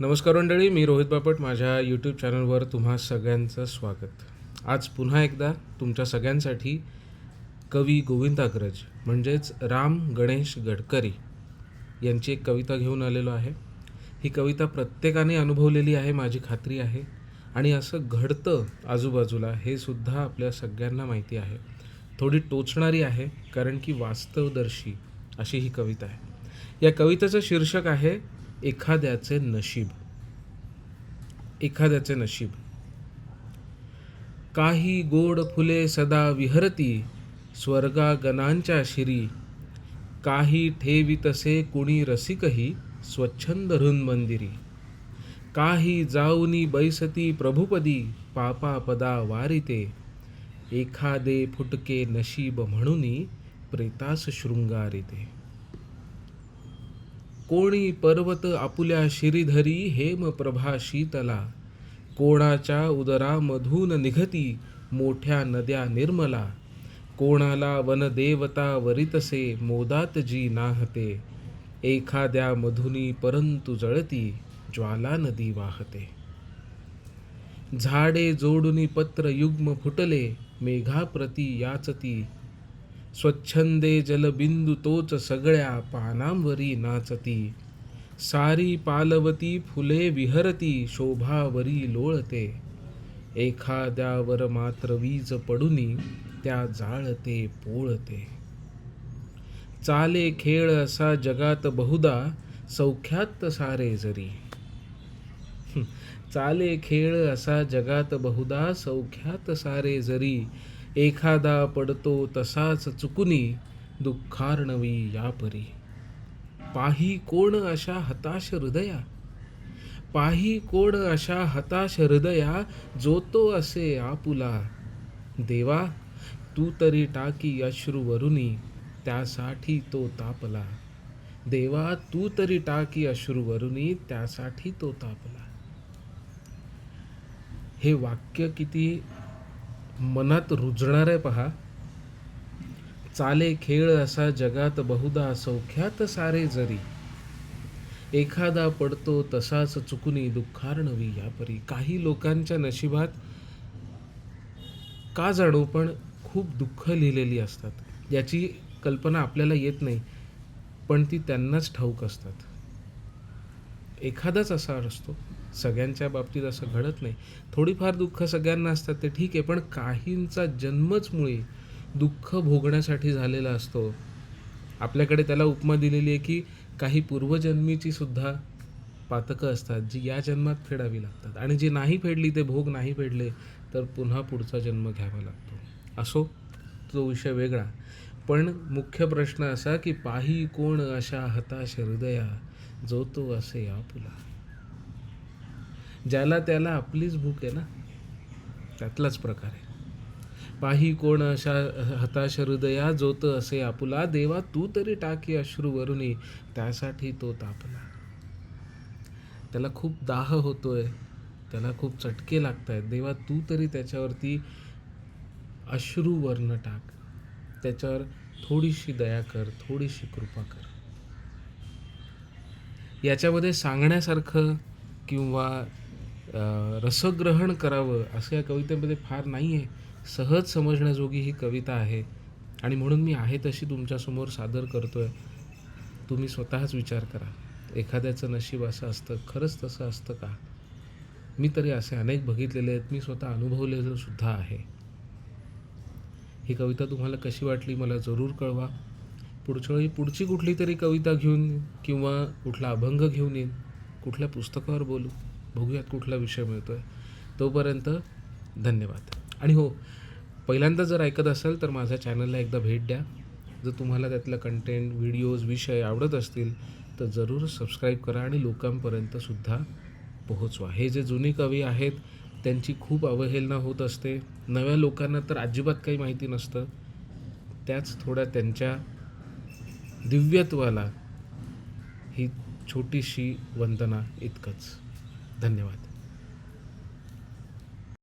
नमस्कार मंडळी मी रोहित बापट. माझ्या यूट्यूब चॅनलवर तुम्हा सगळ्यांचं स्वागत. आज पुन्हा एकदा तुमच्या सगळ्यांसाठी कवी गोविंदाग्रज म्हणजेच राम गणेश गडकरी यांची एक कविता घेऊन आलेलो आहे. ही कविता प्रत्येकाने अनुभवलेली आहे माझी खात्री आहे. आणि असं घडतं आजूबाजूला हे सुद्धा आपल्या सगळ्यांना माहिती आहे. थोडी टोचणारी आहे कारण की वास्तवदर्शी अशी ही कविता आहे. या कवितेचं शीर्षक आहे एखाद्याचे नशीब. एखाद्याचे नशीब. काही गोड फुले सदा विहरती स्वर्गा गणांच्या शिरी. काही ठेवी तसे कुणी रसिकही स्वच्छंद हृन मंदिरी काही जाऊनी बैसती प्रभुपदी पापापदा वारिते. एखादे फुटके नशीब म्हणूनी प्रेतास शृंगारिते. कोणी पर्वत आपुल्या शिरीधरी हेम प्रभा शीतला. कोणाच्या उदरामधून निघती मोठ्या नद्या निर्मला. कोणाला वनदेवता वरितसे मोदात जी नाहते. एखाद्या मधुनी परंतु जळती ज्वाला नदी वाहते. झाडे जोडुनी पत्र युग्म फुटले मेघाप्रती याचती स्वच्छंदे जलबिंदू तोच सगळ्या पानांवरी नाचती. सारी पालवती फुले विहरती शोभावरी लोळते. एखाद्यावर मात्र वीज पडुनी त्या जाळते पोळते. चाले खेळ असा जगात बहुदा सौख्यात सारे जरी. चाले खेळ असा जगात बहुदा सौख्यात सारे जरी. एखादा पडतो तसाच चुकुनी दुःखार्णवी यापरी. पाही कोण अशा हताश हृदया? पाही कोण अशा हताश हृदया? जो तो असे आपुला. देवा तू तरी टाकी अश्रुवरुनी त्यासाठी तो तापला. देवा तू तरी टाकी अश्रुवरुनी त्यासाठी तो तापला. हे वाक्य किती मनात रुजणार आहे पहा. चाले खेळ असा जगात बहुदा सौख्यात सारे जरी. एखादा पडतो तसाच चुकुनी दुःखार्णवी यापरी. काही लोकांच्या नशिबात का जाणो पण खूप दुःख लिहिलेली असतात. याची कल्पना आपल्याला येत नाही पण ती त्यांनाच ठाऊक असतात. एखादाच असा असतो. सगळ्यांच्या बाबतीत असं घडत नाही. थोडीफार दुःख सगळ्यांना असतात ते ठीक आहे. पण काहींचा जन्मच मुळे दुःख भोगण्यासाठी झालेला असतो. आपल्याकडे त्याला उपमा दिलेली आहे की काही पूर्वजन्मीची सुद्धा पातकं असतात जी या जन्मात फेडावी लागतात. आणि जी नाही फेडली ते भोग नाही फेडले तर पुन्हा पुढचा जन्म घ्यावा लागतो. असो तो विषय वेगळा. पण मुख्य प्रश्न असा की पाही कोण अशा हताश हृदया जो तो असे आपुला. ज्याला त्याला आपलीच भूक आहे ना त्यातलाच प्रकार आहे. पाही कोण अशा हताश हृदया जोत असे आपुला देवा तू तरी टाकी अश्रूवरुनी त्यासाठी तो तापला. त्याला खूप दाह होतोय त्याला खूप चटके लागत आहेत देवा तू तरी त्याच्यावरती अश्रूवर्ण टाक. त्याच्यावर थोडीशी दया कर थोडीशी कृपा कर. याच्यामध्ये सांगण्यासारखं किंवा रसग्रहण करावं असं या कवितेमध्ये फार नाही आहे सहज समजण्याजोगी ही कविता आहे. आणि म्हणून मी आहे तशी तुमच्यासमोर सादर करतो आहे तुम्ही स्वतःच विचार करा. एखाद्याचं नशीब असं असतं खरंच तसं असतं का? मी तरी असे अनेक बघितलेले आहेत. मी स्वतः अनुभवलेलं सुद्धा आहे. ही कविता तुम्हाला कशी वाटली मला जरूर कळवा. पुढच्या वेळी पुढची कुठली तरी कविता घेऊन किंवा कुठला अभंग घेऊन येईन कुठल्या पुस्तकावर बोलू. बघूयात कुठला विषय मिळतो आहे तोपर्यंत धन्यवाद. आणि हो पहिल्यांदा जर ऐकत असाल तर माझ्या चॅनलला एकदा भेट द्या. जर तुम्हाला त्यातलं कंटेंट व्हिडिओज विषय आवडत असतील तर जरूर सबस्क्राईब करा आणि लोकांपर्यंतसुद्धा पोहोचवा. हे जे जुने कवी आहेत त्यांची खूप अवहेलना होत असते. नव्या लोकांना तर अजिबात काही माहिती नसतं. त्याच थोड्या त्यांच्या दिव्यत्वाला ही छोटीशी वंदना इतकंच. धन्यवाद.